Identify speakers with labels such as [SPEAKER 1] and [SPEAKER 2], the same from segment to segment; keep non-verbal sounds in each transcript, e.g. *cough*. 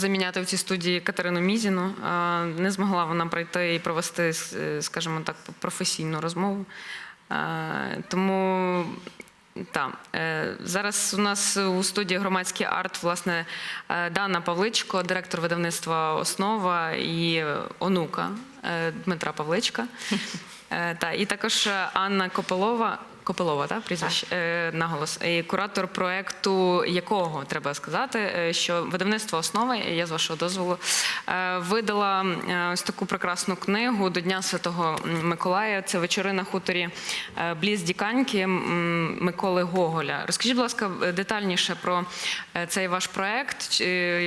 [SPEAKER 1] заміняти в цій студії Катерину Мізіну. Не змогла вона прийти і провести, е, скажімо так, професійну розмову. Тому так, е, зараз у нас у студії громадський арт, власне, е, Дана Павличко, директор видавництва Основа і онука Дмитра Павличка. *laughs* Та, і також Анна Копилова. Копилова, так, прізвище е, наголос. І куратор проекту, якого треба сказати, е, що видавництво основи, я з вашого дозволу, е, видала е, ось таку прекрасну книгу до Дня Святого Миколая. Це вечори на хуторі е, Бліз Діканьки Миколи Гоголя. Розкажіть, будь ласка, детальніше про цей ваш проект.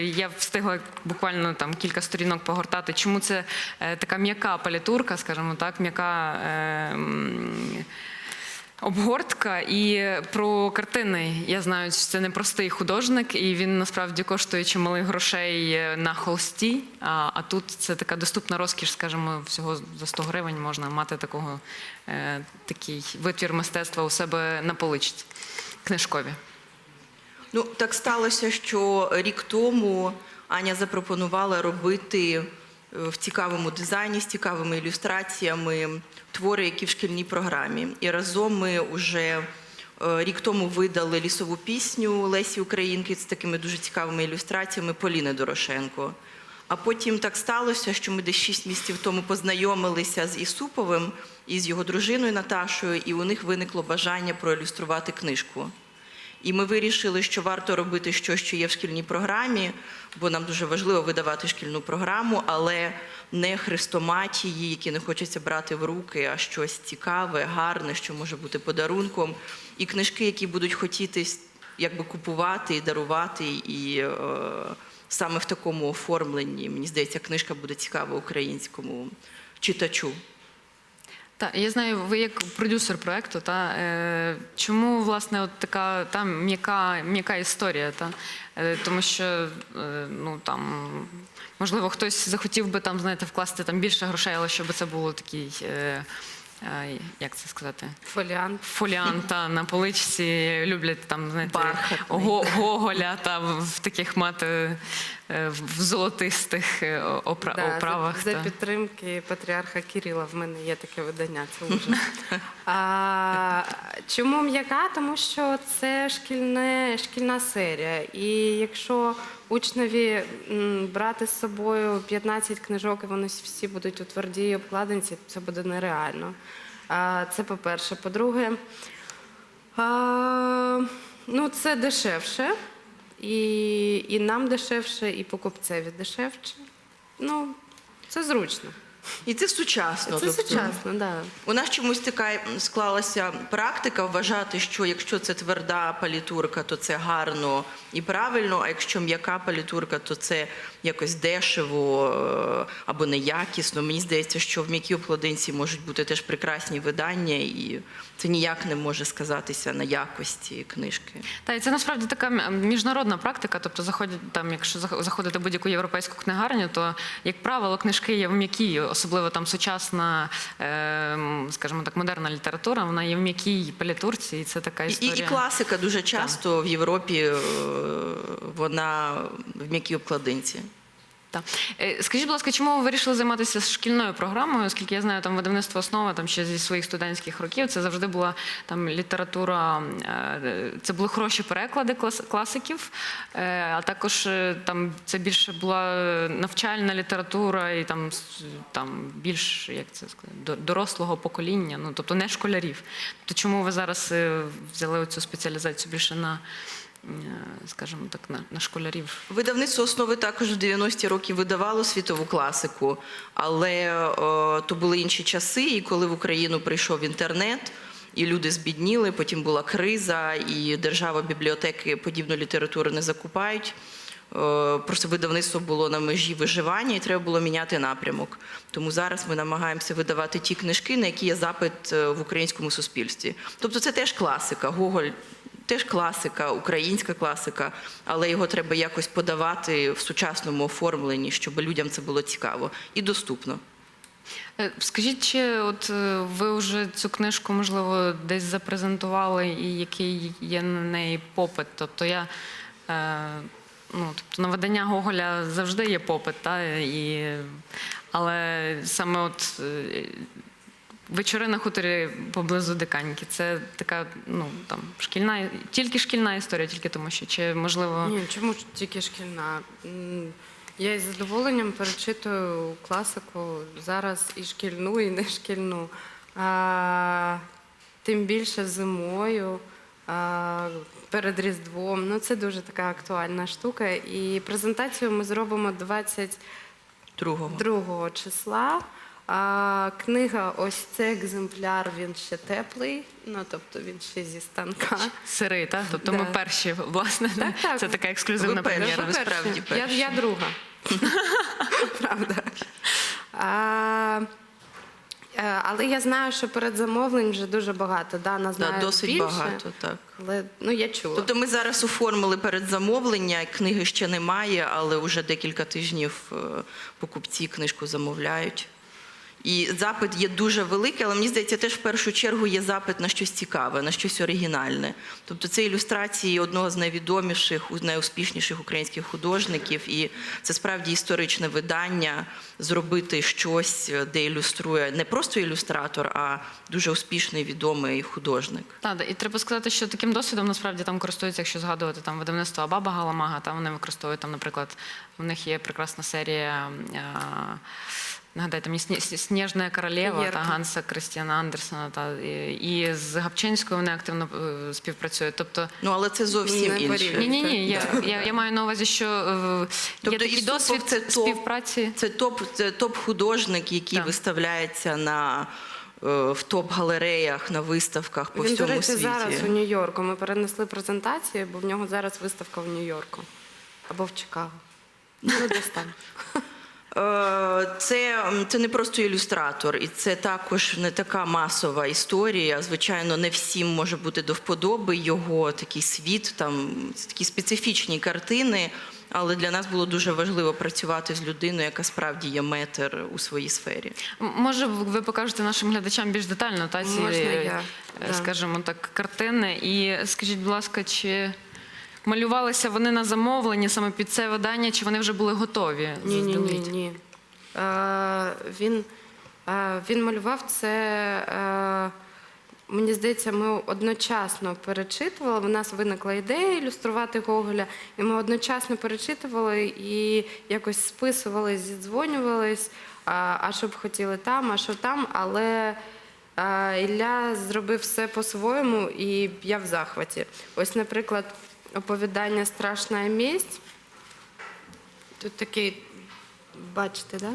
[SPEAKER 1] Я встигла буквально там кілька сторінок погортати. Чому це така м'яка палітурка, скажімо так, м'яка. е, Обгортка і про картини. Я знаю, що це не простий художник, і він насправді коштує чималих грошей е, на холсті. А, а тут це така доступна розкіш, скажімо, всього за 100 гривень можна мати такого, е, такий витвір мистецтва у себе на поличці книжкові.
[SPEAKER 2] Ну, так сталося, що рік тому Аня запропонувала робити в цікавому дизайні, з цікавими ілюстраціями твори, які в шкільній програмі. І разом ми вже е, рік тому видали лісову пісню Лесі Українки з такими дуже цікавими ілюстраціями Поліни Дорошенко. А потім так сталося, що ми десь шість місяців тому познайомилися з Ісуповим і з його дружиною Наташою, і у них виникло бажання проілюструвати книжку. І ми вирішили, що варто робити щось, що є в шкільній програмі, бо нам дуже важливо видавати шкільну програму, але не хрестоматії, які не хочеться брати в руки, а щось цікаве, гарне, що може бути подарунком. І книжки, які будуть хотіти якби купувати і дарувати, і е, саме в такому оформленні, мені здається, книжка буде цікава українському читачу.
[SPEAKER 1] Так, я знаю, ви як продюсер проекту, та е, чому власне от така там м'яка м'яка історія, та е, тому що е, ну там можливо хтось захотів би там знаєте вкласти там більше грошей, але щоб це було такий. Е, е, як це сказати?
[SPEAKER 3] Фоліант.
[SPEAKER 1] Фоліант та на поличці люблять там знаєте
[SPEAKER 2] Бархатний.
[SPEAKER 1] го- гоголя та в, таких мати в золотистих е, опра-
[SPEAKER 3] Да,
[SPEAKER 1] оправах.
[SPEAKER 3] за, за підтримки патріарха Кирила в мене є таке видання, це *laughs* ужас. А, чому м'яка? Тому що це шкільне, шкільна серія. І якщо учневі брати з собою 15 книжок, і вони всі будуть у твердій обкладинці, це буде нереально. А, це по-перше. По-друге, ну, це дешевше. І, і нам дешевше, і покупцеві дешевше. Ну, це зручно.
[SPEAKER 2] І це сучасно.
[SPEAKER 3] Це
[SPEAKER 2] тобто-
[SPEAKER 3] сучасно. Да.
[SPEAKER 2] У нас чомусь така склалася практика вважати, що якщо це тверда палітурка, то це гарно і правильно. А якщо м'яка палітурка, то це якось дешево е, або неякісно. Мені здається, що в м'якій обкладинці можуть бути теж прекрасні видання, і це ніяк не може сказатися на якості книжки.
[SPEAKER 1] Та і це насправді така міжнародна практика. Тобто, заходять там, якщо заходити в будь-яку європейську книгарню, то як правило, книжки є в м'якій, особливо там сучасна, е, скажімо так, модерна література. Вона є в м'якій палітурці, і це така
[SPEAKER 2] І, і, і класика дуже часто в Європі е, вона в м'якій обкладинці.
[SPEAKER 1] Так. Е, Скажіть, будь ласка, чому ви вирішили займатися шкільною програмою? Оскільки я знаю, там видавництво основа там ще зі своїх студентських років це завжди була там література, е, це були хороші переклади класиків, е, а також там це більше була навчальна література і там там більш як це сказати, дорослого покоління, ну тобто не школярів. То чому ви зараз взяли цю спеціалізацію більше на, скажімо так, на, на школярів?
[SPEAKER 2] Видавництво основи також в 90-ті роки видавало світову класику, але е, то були інші часи, і коли в Україну прийшов інтернет. І люди збідніли, потім була криза, і держава бібліотеки подібну літературу не закупають. Е, Просто видавництво було на межі виживання, і треба було міняти напрямок. Тому зараз ми намагаємося видавати ті книжки, на які є запит е, в українському суспільстві. Тобто це теж класика. Гоголь теж класика, українська класика, але його треба якось подавати в сучасному оформленні, щоб людям це було цікаво і доступно.
[SPEAKER 1] Е, Скажіть, чи от е, ви вже цю книжку, можливо, десь запрезентували, і який є на неї попит? Тобто я е, ну, тобто на видання Гоголя завжди є попит, та, і, але саме от вечори на хуторі поблизу Диканьки це така, ну там шкільна, тільки шкільна історія, тільки тому що чи можливо.
[SPEAKER 3] Ні, чому ж тільки шкільна? М, Я із задоволенням перечитую класику зараз і шкільну, і не шкільну. А, тим більше зимою, а, перед Різдвом. Ну, це дуже така актуальна штука. І презентацію ми зробимо 22
[SPEAKER 2] Другого.
[SPEAKER 3] числа. А, книга, ось цей екземпляр, він ще теплий, ну тобто він ще зі станка.
[SPEAKER 1] Сирий, так? Тобто ми
[SPEAKER 3] Да.
[SPEAKER 1] перші, власне,
[SPEAKER 3] Так, так.
[SPEAKER 1] це така ексклюзивна
[SPEAKER 2] Ви перші.
[SPEAKER 1] прем'єра.
[SPEAKER 2] ви
[SPEAKER 3] перші.
[SPEAKER 2] справді
[SPEAKER 3] Я,
[SPEAKER 2] перші.
[SPEAKER 3] я друга. *laughs* Правда. А, е, але я знаю, що передзамовлень вже дуже багато. Дана
[SPEAKER 2] Да,
[SPEAKER 3] знає
[SPEAKER 2] досить
[SPEAKER 3] більше,
[SPEAKER 2] багато, так.
[SPEAKER 3] Але ну я чула.
[SPEAKER 2] Тобто ми зараз оформили передзамовлення, книги ще немає, але вже декілька тижнів е, покупці книжку замовляють. І запит є дуже великий, але мені здається, теж в першу чергу є запит на щось цікаве, на щось оригінальне. Тобто це ілюстрації одного з найвідоміших, найуспішніших українських художників, і це справді історичне видання зробити щось, е, де ілюструє не просто ілюстратор, а дуже успішний відомий художник.
[SPEAKER 1] Так, і треба сказати, що таким досвідом насправді там користуються, якщо згадувати там видавництво Баба Галамага, там вони використовують там, наприклад, у них є прекрасна серія. А, Нагадайте мені «Сні- «Сні- Сніжна королева та Ганса Крістіана Андерсона. Та, і, і з Гапчинською вони активно е, співпрацюють. Тобто,
[SPEAKER 2] Ну але це зовсім
[SPEAKER 3] Не
[SPEAKER 2] інше.
[SPEAKER 1] ні, ні, ні, я, я, я маю на увазі, що е,
[SPEAKER 2] Тобто
[SPEAKER 1] є такий досвід
[SPEAKER 2] це топ.
[SPEAKER 1] співпраці.
[SPEAKER 2] Це топ, це топ-художник, який
[SPEAKER 1] Так.
[SPEAKER 2] виставляється на е, в топ-галереях, на виставках по
[SPEAKER 3] Він, до
[SPEAKER 2] всьому
[SPEAKER 3] речі,
[SPEAKER 2] світі.
[SPEAKER 3] зараз у Нью-Йорку. Ми перенесли презентацію, бо в нього зараз виставка в Нью-Йорку або в Чикаго. Ну, десь там.
[SPEAKER 2] Е, Це, це не просто ілюстратор, і це також не така масова історія. Звичайно, не всім може бути до вподоби його такий світ, там такі специфічні картини. Але для нас було дуже важливо працювати з людиною, яка справді є метр у своїй сфері.
[SPEAKER 1] Може, ви покажете нашим глядачам більш детально та ці,
[SPEAKER 3] Можна я,
[SPEAKER 1] е, скажімо так, картини. І скажіть, будь ласка, чи малювалися вони на замовлення саме під це видання, чи вони вже були готові?
[SPEAKER 3] Ні, ні, ні, ні. Е, він, е, він малював це. Е, мені здається, ми одночасно перечитували. У нас виникла ідея ілюструвати Гоголя, і ми одночасно перечитували і якось списували, зідзвонювались, а, а що б хотіли там, а що там. Але Ілля зробив все по-своєму, і я в захваті. Ось, наприклад, оповідання Страшна місць. Тут такий, бачите, да?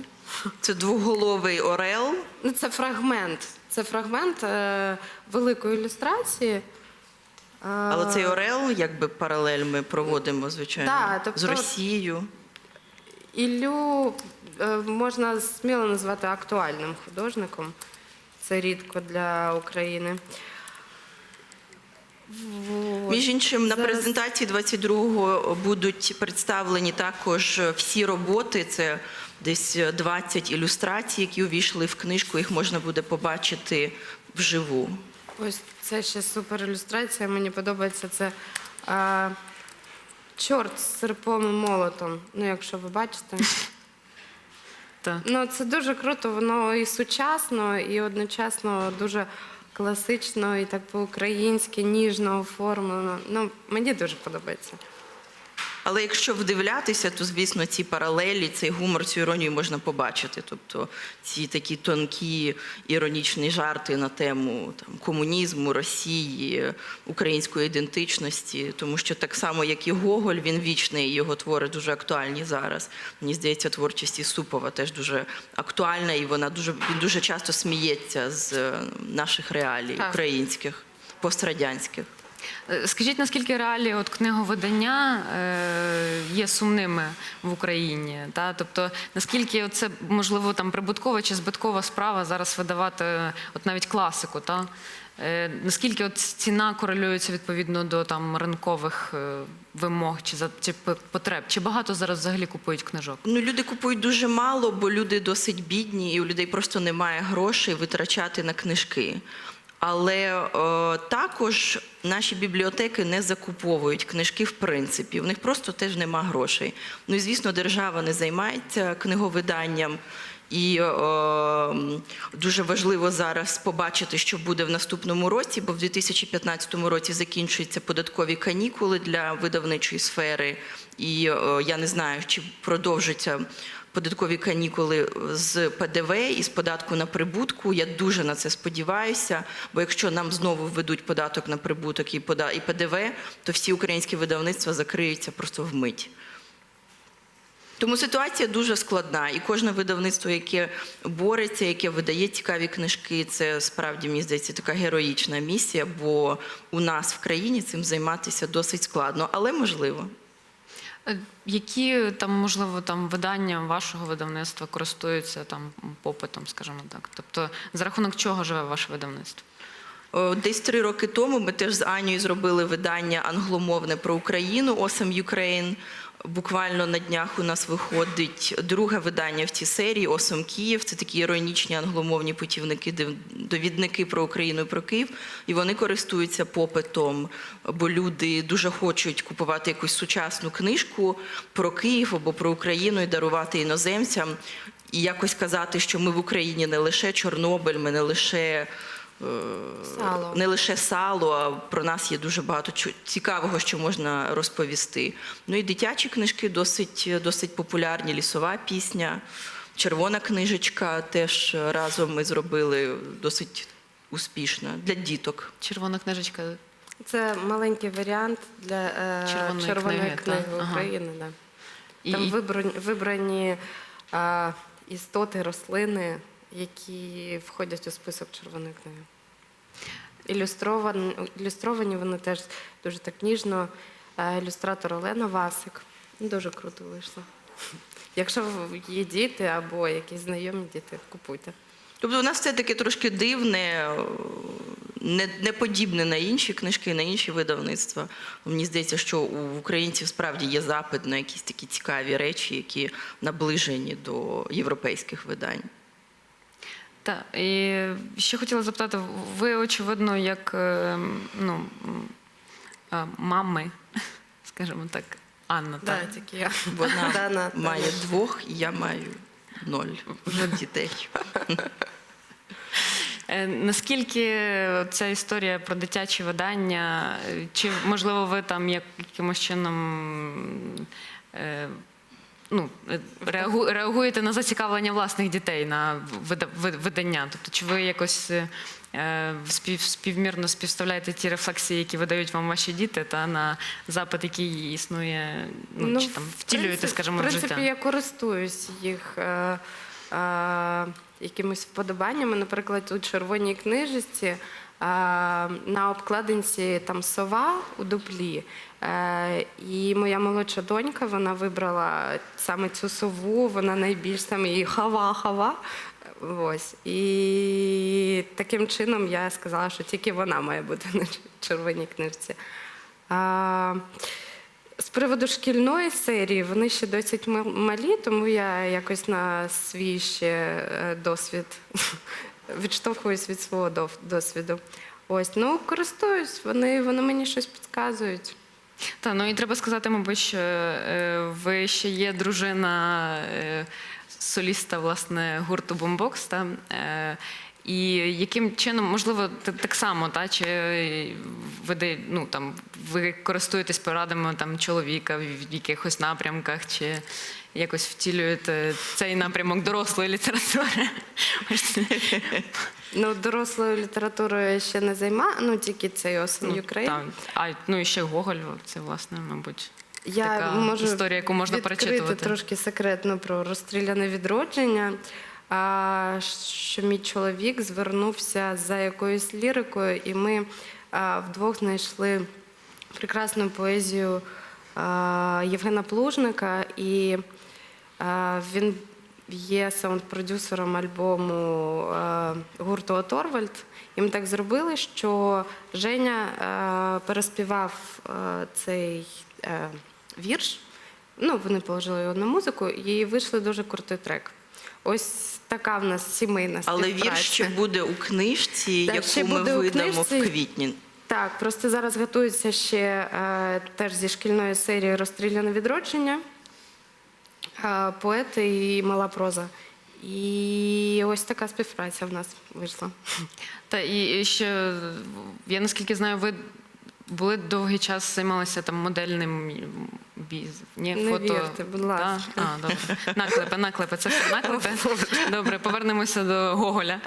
[SPEAKER 2] Це двоголовий орел.
[SPEAKER 3] Ну, це фрагмент. Це фрагмент е, великої ілюстрації. Е,
[SPEAKER 2] Але цей орел, якби паралель ми проводимо, звичайно,
[SPEAKER 3] Так, тобто-
[SPEAKER 2] з Росією.
[SPEAKER 3] Іллю е, можна сміло назвати актуальним художником. Це рідко для України. Вот.
[SPEAKER 2] Між іншим, на
[SPEAKER 3] Зараз-
[SPEAKER 2] презентації 22-го будуть представлені також всі роботи. Це десь 20 ілюстрацій, які увійшли в книжку. Їх можна буде побачити вживу.
[SPEAKER 3] Ось це ще супер ілюстрація. Мені подобається це е, чорт з серпом і молотом. Ну, якщо ви бачите. *laughs* Ну, це дуже круто, воно і сучасно, і одночасно дуже класично, і так по-українськи, ніжно оформлено. Ну, мені дуже подобається.
[SPEAKER 2] Але якщо вдивлятися, то звісно ці паралелі, цей гумор, цю іронію можна побачити. Тобто ці такі тонкі іронічні жарти на тему там комунізму, Росії, української ідентичності, тому що так само, як і Гоголь, він вічний, його твори дуже актуальні зараз. Мені здається, творчість Ісупова теж дуже актуальна, і вона дуже він дуже часто сміється з наших реалій
[SPEAKER 3] Так.
[SPEAKER 2] українських, пострадянських.
[SPEAKER 1] Е, Скажіть, наскільки реалії от книговидання е, є сумними в Україні? Та? Тобто, наскільки це можливо там прибуткова чи збиткова справа зараз видавати от навіть класику? Та? Е, наскільки от ціна корелюється відповідно до там ринкових вимог чи, чи потреб? Чи багато зараз взагалі купують книжок?
[SPEAKER 2] Ну, люди купують дуже мало, бо люди досить бідні, і у людей просто немає грошей витрачати на книжки. Але е, також наші бібліотеки не закуповують книжки в принципі. В них просто теж нема грошей. Ну і звісно, держава не займається книговиданням. І е, дуже важливо зараз побачити, що буде в наступному році, бо в 2015 році закінчуються податкові канікули для видавничої сфери. І е, я не знаю, чи продовжаться податкові канікули з ПДВ і з податку на прибутку. Я дуже на це сподіваюся. Бо якщо нам знову введуть податок на прибуток і ПДВ, то всі українські видавництва закриються просто вмить. Тому ситуація дуже складна, і кожне видавництво, яке бореться, яке видає цікаві книжки, це справді мені здається така героїчна місія, бо у нас в країні цим займатися досить складно, але можливо.
[SPEAKER 1] Які там, можливо, там видання вашого видавництва користуються там попитом, скажімо так? Тобто, за рахунок чого живе ваше видавництво?
[SPEAKER 2] О, Десь три роки тому ми теж з Анією зробили видання англомовне про Україну Awesome Ukraine. Буквально на днях у нас виходить друге видання в цій серії Awesome Київ. Це такі іронічні англомовні путівники, довідники про Україну і про Київ. І вони користуються попитом, бо люди дуже хочуть купувати якусь сучасну книжку про Київ або про Україну і дарувати іноземцям. І якось казати, що ми в Україні не лише Чорнобиль, ми не лише
[SPEAKER 3] Сало.
[SPEAKER 2] не лише сало, а про нас є дуже багато цікавого, що можна розповісти. Ну і дитячі книжки досить, досить популярні. Лісова пісня, червона книжечка теж разом ми зробили досить успішно для діток.
[SPEAKER 1] Червона книжечка.
[SPEAKER 3] Це маленький варіант для е,
[SPEAKER 1] Червоної
[SPEAKER 3] червоної,
[SPEAKER 1] книги,
[SPEAKER 3] книги,
[SPEAKER 1] так. Ага.
[SPEAKER 3] України. Да.
[SPEAKER 1] І,
[SPEAKER 3] Там вибрані, вибрані е, істоти, рослини, які входять у список червоної книги. Ілюстровані, ілюстровані вони теж дуже так ніжно. Е, Ілюстратор Олена Васик. Дуже круто вийшло. Якщо є діти або якісь знайомі діти, купуйте.
[SPEAKER 2] Тобто у нас все таке трошки дивне, не, не подібне на інші книжки, на інші видавництва. Мені здається, що у українців справді є запит на якісь такі цікаві речі, які наближені до європейських видань.
[SPEAKER 1] Та, і ще хотіла запитати, ви, очевидно, як е, ну, е, мами, *laughs* скажімо так, Анна,
[SPEAKER 3] Да,
[SPEAKER 1] так?
[SPEAKER 3] тільки я. *laughs*
[SPEAKER 2] Вона
[SPEAKER 3] Дана,
[SPEAKER 2] має двох, і я маю ноль дітей.
[SPEAKER 1] Е, Наскільки ця історія про дитячі видання, чи можливо ви там як- якимось чином е, ну, е, реагу- реагуєте на зацікавлення власних дітей на вида- видання? Тобто, чи ви якось е, е, спів, співмірно співставляєте ті рефлексії, які видають вам ваші діти, та на запит, який існує, ну, чи там втілюєте,
[SPEAKER 3] принципі-
[SPEAKER 1] скажімо,
[SPEAKER 3] в
[SPEAKER 1] в
[SPEAKER 3] принципі,
[SPEAKER 1] життя?
[SPEAKER 3] я користуюсь їх е, е, якимись вподобаннями. Наприклад, у червоній книжці на обкладинці там сова у дуплі. Е, і моя молодша донька вона вибрала саме цю сову, вона найбільш там її хава-хава. Ось. І таким чином я сказала, що тільки вона має бути на червоній книжці. А, з приводу шкільної серії вони ще досить малі, тому я якось на свій ще е, досвід відштовхуюсь від свого досвіду. Ось, ну користуюсь, вони, вони мені щось підказують.
[SPEAKER 1] Та ну і треба сказати, мабуть, що е, ви ще є дружина е, соліста власне гурту Бомбокс. Та, е, і яким чином, можливо, так само, та чи ви ну, там ви користуєтесь порадами там чоловіка в якихось напрямках, чи якось втілюєте цей напрямок дорослої літератури?
[SPEAKER 3] Ну, дорослою літературою я ще не займаю, ну тільки цей осень
[SPEAKER 1] Ну, а ну і ще Гоголь, це власне, мабуть.
[SPEAKER 3] Я
[SPEAKER 1] така
[SPEAKER 3] можу
[SPEAKER 1] історія, яку можна
[SPEAKER 3] відкрити
[SPEAKER 1] перечитувати.
[SPEAKER 3] трошки секретно про розстріляне відродження. А, що мій чоловік звернувся за якоюсь лірикою, і ми а, вдвох знайшли прекрасну поезію а, Євгена Плужника, і він є саунд-продюсером альбому гурту Оторвальд. І ми так зробили, що Женя переспівав цей е, вірш. Ну, вони положили його на музику, і вийшли дуже крутий трек. Ось така в нас сімейна
[SPEAKER 2] Але
[SPEAKER 3] співпраця.
[SPEAKER 2] вірш ще буде у книжці,
[SPEAKER 3] Так,
[SPEAKER 2] яку ми видамо в квітні.
[SPEAKER 3] Так, просто зараз готується ще е, теж зі шкільної серії Розстріляне відродження, поети і мала проза. І ось така співпраця в нас вийшла.
[SPEAKER 1] Та і ще я наскільки знаю, ви були довгий час займалися там модельним біз. Ні,
[SPEAKER 3] Не
[SPEAKER 1] фото.
[SPEAKER 3] вірте, будь ласка.
[SPEAKER 1] Та? А, добре. Наклепи, наклепи, це все наклепи. *laughs* Добре, повернемося до Гоголя.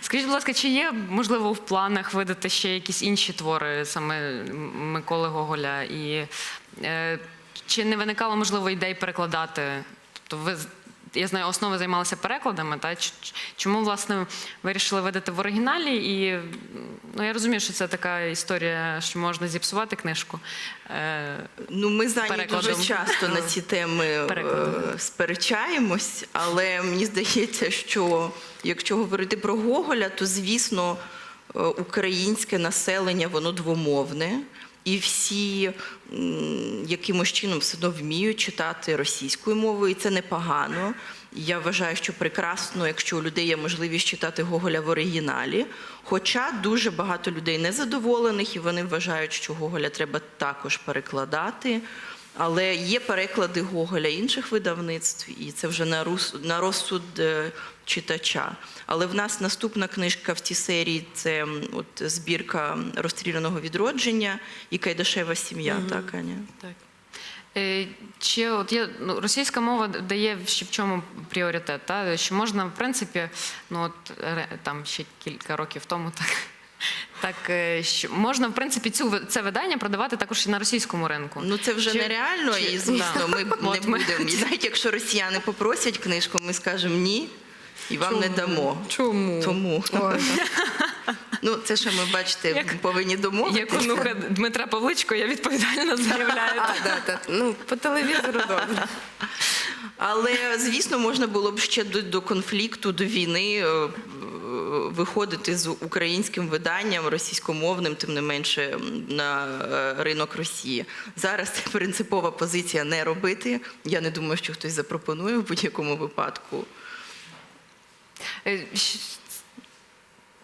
[SPEAKER 1] Скажіть, будь ласка, чи є можливо в планах видати ще якісь інші твори саме Миколи Гоголя? І е, чи не виникало можливо ідей перекладати? Тобто ви я знаю, основи займалися перекладами, та чому власне вирішили видати в оригіналі? І ну я розумію, що це така історія, що можна зіпсувати книжку. Е,
[SPEAKER 2] Ну, ми зайні дуже часто на ці теми е,
[SPEAKER 1] Перекладом.
[SPEAKER 2] сперечаємось, але мені здається, що якщо говорити про Гоголя, то звісно е, українське населення воно двомовне. І всі якимось чином все одно вміють читати російською мовою, і це непогано. Я вважаю, що прекрасно, якщо у людей є можливість читати Гоголя в оригіналі. Хоча дуже багато людей незадоволених, і вони вважають, що Гоголя треба також перекладати. Але є переклади Гоголя інших видавництв, і це вже на, рус- на розсуд е, читача. Але в нас наступна книжка в цій серії це от збірка розстріляного відродження і Кайдашева сім'я, так, Аня?
[SPEAKER 3] Так.
[SPEAKER 1] Е, Чи от є ну, російська мова дає ще в чому пріоритет? Та? Що можна, в принципі, ну от там ще кілька років тому *laughs* так. Так, е, що можна, в принципі, цю це видання продавати також і на російському ринку.
[SPEAKER 2] Ну це вже
[SPEAKER 1] Чи-
[SPEAKER 2] нереально,
[SPEAKER 1] чи-
[SPEAKER 2] і звісно,
[SPEAKER 1] да.
[SPEAKER 2] ми *laughs*
[SPEAKER 1] От
[SPEAKER 2] не
[SPEAKER 1] ми-
[SPEAKER 2] будемо. І навіть якщо росіяни попросять книжку, ми скажемо ні, і вам не дамо.
[SPEAKER 3] Чому?
[SPEAKER 2] Тому
[SPEAKER 3] Ой, *laughs*
[SPEAKER 2] ну це що ми бачите,
[SPEAKER 1] Як-
[SPEAKER 2] повинні
[SPEAKER 1] Як
[SPEAKER 2] домовитися.
[SPEAKER 1] онука Дмитра Павличко, я відповідально *laughs* заявляю.
[SPEAKER 3] а, да, да. Ну, по телевізору добре.
[SPEAKER 2] Але звісно, можна було б ще до, до конфлікту, до війни е, виходити з українським виданням російськомовним, тим не менше на е, ринок Росії. Зараз це принципова позиція не робити. Я не думаю, що хтось запропонує в будь-якому випадку.
[SPEAKER 1] Е,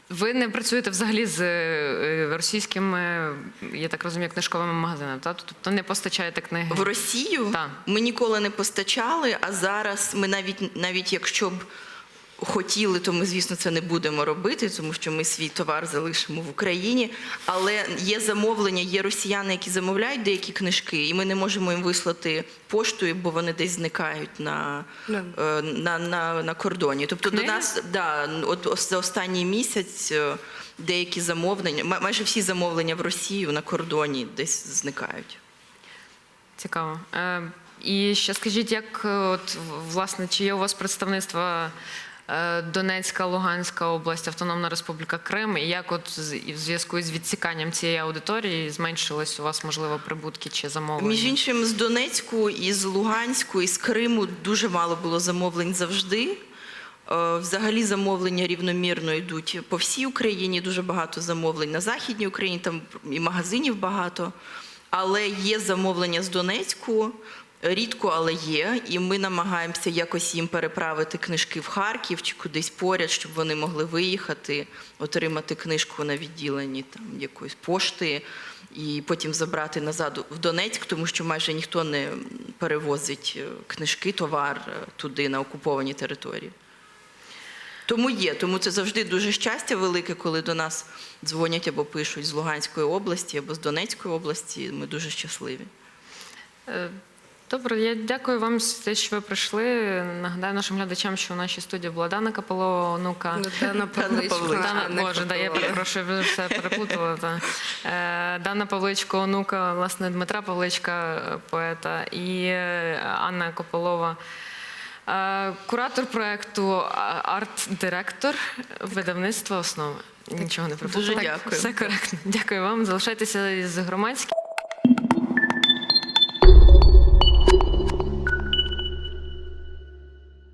[SPEAKER 1] Ви не працюєте взагалі з е, російськими, я так розумію, книжковими магазинами, та? тобто не постачаєте книги.
[SPEAKER 2] В Росію
[SPEAKER 1] Так.
[SPEAKER 2] ми ніколи не постачали, а зараз ми навіть навіть якщо б хотіли, то ми, звісно, це не будемо робити, тому що ми свій товар залишимо в Україні. Але є замовлення, є росіяни, які замовляють деякі книжки, і ми не можемо їм вислати поштою, бо вони десь зникають на,
[SPEAKER 3] Да.
[SPEAKER 2] е, на, на, на кордоні. Тобто
[SPEAKER 1] Книги?
[SPEAKER 2] до нас да, от за останній місяць. е, Деякі замовлення, майже всі замовлення в Росію на кордоні десь зникають.
[SPEAKER 1] Цікаво. Е, І ще скажіть, як от власне, чи є у вас представництво Донецька, Луганська область, Автономна Республіка Крим, і як от в зв'язку з відсіканням цієї аудиторії зменшились у вас можливо прибутки чи замовлення?
[SPEAKER 2] Між іншим, з Донецьку, і з Луганську, і з Криму дуже мало було замовлень завжди. Е, Взагалі замовлення рівномірно йдуть по всій Україні. Дуже багато замовлень на Західній Україні, там і магазинів багато. Але є замовлення з Донецьку, рідко, але є. І ми намагаємося якось їм переправити книжки в Харків чи кудись поряд, щоб вони могли виїхати, отримати книжку на відділенні там якоїсь пошти і потім забрати назад в Донецьк, тому що майже ніхто не перевозить е, книжки, товар е, туди на окуповані території. Тому є, тому це завжди дуже щастя велике, коли до нас дзвонять або пишуть з Луганської області або з Донецької області. Ми дуже щасливі.
[SPEAKER 1] Добре, я дякую вам за те, що ви прийшли. Нагадаю нашим глядачам, що в нашій студії була Дана Капелова, онука.
[SPEAKER 3] Ну, Дана Павличко.
[SPEAKER 1] Дана, Боже, да, я перепрошую, вже все переплутала. Та. Е, Дана Павличко, онука власне Дмитра Павличка, поета, і е, Анна Копилова. е, Куратор проекту, а- арт-директор видавництва основи. Нічого не припустила.
[SPEAKER 2] Дуже дякую.
[SPEAKER 1] Все коректно. Дякую вам. Залишайтеся з громадським.